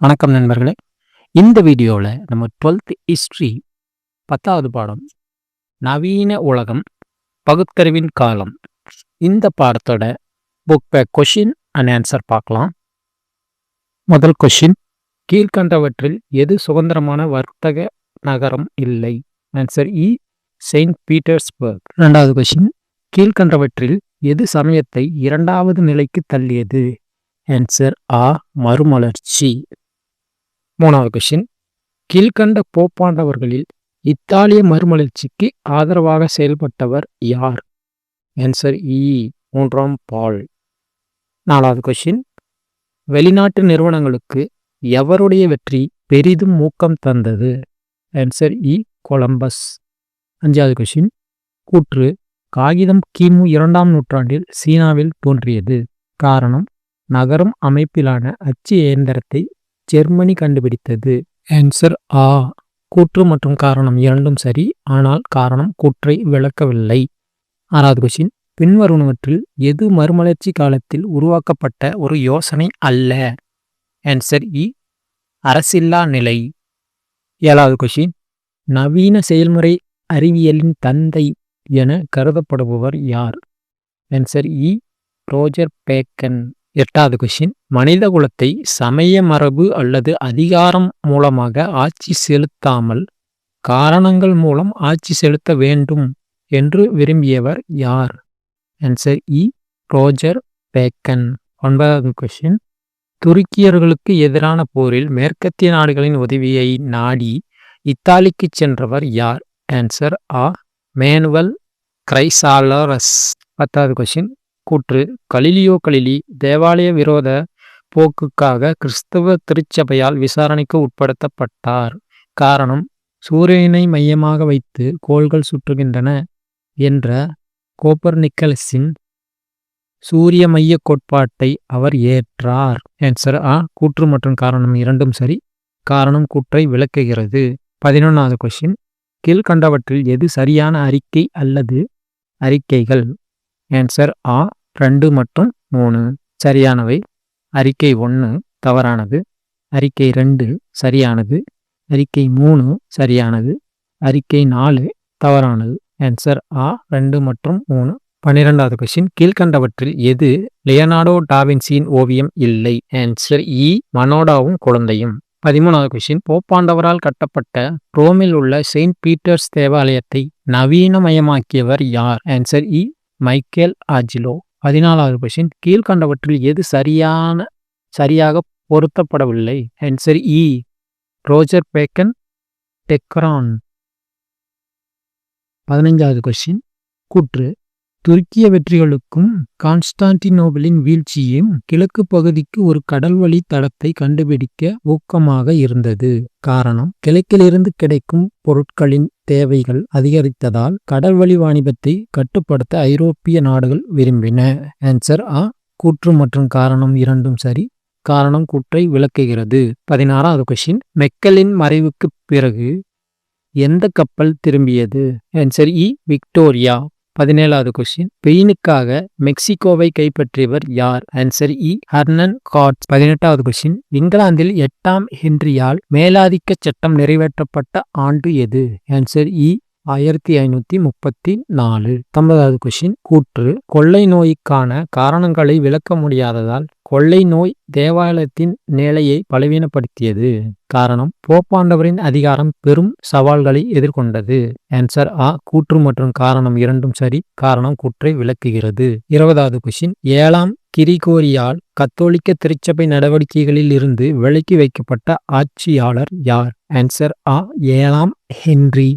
வணக்கம் நண்பர்களே. இந்த வீடியோவில் நம்ம டுவெல்த் ஹிஸ்ட்ரி பத்தாவது பாடம் நவீன உலகம் பகுத்தறிவின் காலம். இந்த பாடத்தோட book back question and answer பார்க்கலாம். முதல் கொஷின் கீழ்கண்டவற்றில் எது சுதந்திரமான வர்த்தக நகரம் இல்லை? ஆன்சர் இ செயின்ட் பீட்டர்ஸ்பர்க் ரெண்டாவது கொஷின் கீழ்கண்டவற்றில் எது சமயத்தை இரண்டாவது நிலைக்கு தள்ளியது? ஆன்சர் ஆ மறுமலர்ச்சி. மூணாவது கொஷின் கீழ்கண்ட போப்பாண்டவர்களில் இத்தாலிய மறுமலர்ச்சிக்கு ஆதரவாக செயல்பட்டவர் யார்? ஆன்சர் இ e, மூன்றாம் பால். நாலாவது கொஷின் வெளிநாட்டு நிறுவனங்களுக்கு எவருடைய வெற்றி பெரிதும் ஊக்கம் தந்தது? ஆன்சர் இ e, கொலம்பஸ். அஞ்சாவது கொஷின் கூற்று காகிதம் கிமு இரண்டாம் நூற்றாண்டில் சீனாவில் தோன்றியது. காரணம் நகரும் அமைப்பிலான அச்சு இயந்திரத்தை ஜெர்மனி கண்டுபிடித்தது. ஆன்சர் ஆ கூற்று மற்றும் காரணம் இரண்டும் சரி ஆனால் காரணம் கூற்றை விளக்கவில்லை. ஆறாவது கொஷின் பின்வருவனவற்றில் எது மறுமலர்ச்சி காலத்தில் உருவாக்கப்பட்ட ஒரு யோசனை அல்ல? ஆன்சர் இ e. அரசில்லா நிலை. ஏழாவது கொஷின் நவீன செயல்முறை அறிவியலின் தந்தை என கருதப்படுபவர் யார்? ஆன்சர் இ e. Roger Bacon. எட்டாவது கொஷின் மனித குலத்தை சமய மரபு அல்லது அதிகாரம் மூலமாக ஆட்சி செலுத்தாமல் காரணங்கள் மூலம் ஆட்சி செலுத்த வேண்டும் என்று விரும்பியவர் யார்? ஆன்சர் இ ரோஜர் பேக்கன் ஒன்பதாவது கொஷின் துருக்கியர்களுக்கு எதிரான போரில் மேற்கத்திய நாடுகளின் உதவியை நாடி இத்தாலிக்கு சென்றவர் யார்? ஆன்சர் ஆ மேனுவல் கிரைசாலரஸ் பத்தாவது கொஷின் கூற்று கலிலியோ கலிலி தேவாலய விரோத போக்குக்காக கிறிஸ்தவ திருச்சபையால் விசாரணைக்கு உட்படுத்தப்பட்டார். காரணம் சூரியனை மையமாக வைத்து கோள்கள் சுற்றுகின்றன என்ற கோப்பர்னிக்கலஸின் சூரிய மைய கோட்பாட்டை அவர் ஏற்றார். ஆன்சர் ஆ கூற்று மற்றும் காரணம் இரண்டும் சரி. காரணம் கூற்றை விளக்குகிறது. பதினொன்றாவது கொஷின் கீழ்கண்டவற்றில் எது சரியான அறிக்கை அல்லது அறிக்கைகள்? ஆன்சர் ஆ ரெண்டு மற்றும் மூணு. சரியானவை. அறிக்கை ஒன்று தவறானது. அறிக்கை ரெண்டு சரியானது. அறிக்கை மூணு சரியானது. அறிக்கை நாலு தவறானது. ஆன்சர் ஆ ரெண்டு மற்றும் மூணு. பன்னிரெண்டாவது கொஸ்டின் கீழ்கண்டவற்றில் எது லியனார்டோ டாவின்சியின் ஓவியம் இல்லை? ஆன்சர் இ e, மனோடாவும் குழந்தையும். பதிமூணாவது கொஸ்டின் போப்பாண்டவரால் கட்டப்பட்ட ரோமில் உள்ள செயின்ட் பீட்டர்ஸ் தேவாலயத்தை நவீனமயமாக்கியவர் யார்? ஆன்சர் இ e, மைக்கேல் ஆஜிலோ பதினாலாவது கொஷின் கீழ்கண்டவற்றில் எது சரியான சரியாக பொருத்தப்படவில்லை? ஆன்சர் இ e. ரோஜர் பேக்கன் டெக்ரான். பதினைஞ்சாவது கொஷின் கூற்று. துருக்கிய வெற்றிகளுக்கும் கான்ஸ்டான்டினோபிளின் வீழ்ச்சியும் கிழக்கு பகுதிக்கு ஒரு கடல்வழி தடத்தை கண்டுபிடிக்க ஊக்கமாக இருந்தது. காரணம் கிழக்கிலிருந்து கிடைக்கும் பொருட்களின் தேவைகள் அதிகரித்ததால் கடல்வழி வாணிபத்தை கட்டுப்படுத்த ஐரோப்பிய நாடுகள் விரும்பின. ஆன்சர் ஆ கூற்று மற்றும் காரணம் இரண்டும் சரி. காரணம் கூற்றை விளக்குகிறது. பதினாறாவது கொஷின் மெக்கலின் மறைவுக்கு பிறகு எந்த கப்பல் திரும்பியது? ஆன்சர் இ e. விக்டோரியா. பதினேழாவது கொஸ்டின் பெயினுக்காக மெக்சிகோவை கைப்பற்றியவர் யார்? ஆன்சர் இ e. ஹர்னன் காட்ஸ் பதினெட்டாவது கொஸ்டின் இங்கிலாந்தில் எட்டாம் ஹென்ரியால் மேலாதிக்க சட்டம் நிறைவேற்றப்பட்ட ஆண்டு எது? ஆன்சர் இ e. ஆயிரத்தி ஐநூத்தி முப்பத்தி நாலு பத்தொன்பதாவது கொஷின் கூற்று. கொள்ளை நோய்க்கான காரணங்களை விளக்க முடியாததால் கொள்ளை நோய் தேவாலயத்தின் நிலையை பலவீனப்படுத்தியது. காரணம் போப்பாண்டவரின் அதிகாரம் பெரும் சவால்களை எதிர்கொண்டது. ஆன்சர் ஆ கூற்று மற்றும் காரணம் இரண்டும் சரி காரணம் கூற்றை விளக்குகிறது. இருபதாவது கொஷின் ஏழாம் கிரிகோரியால் கத்தோலிக்க திருச்சபை நடவடிக்கைகளில் இருந்து விலக்கி வைக்கப்பட்ட ஆட்சியாளர் யார்? ஆன்சர் ஆ ஏழாம் ஹென்றி.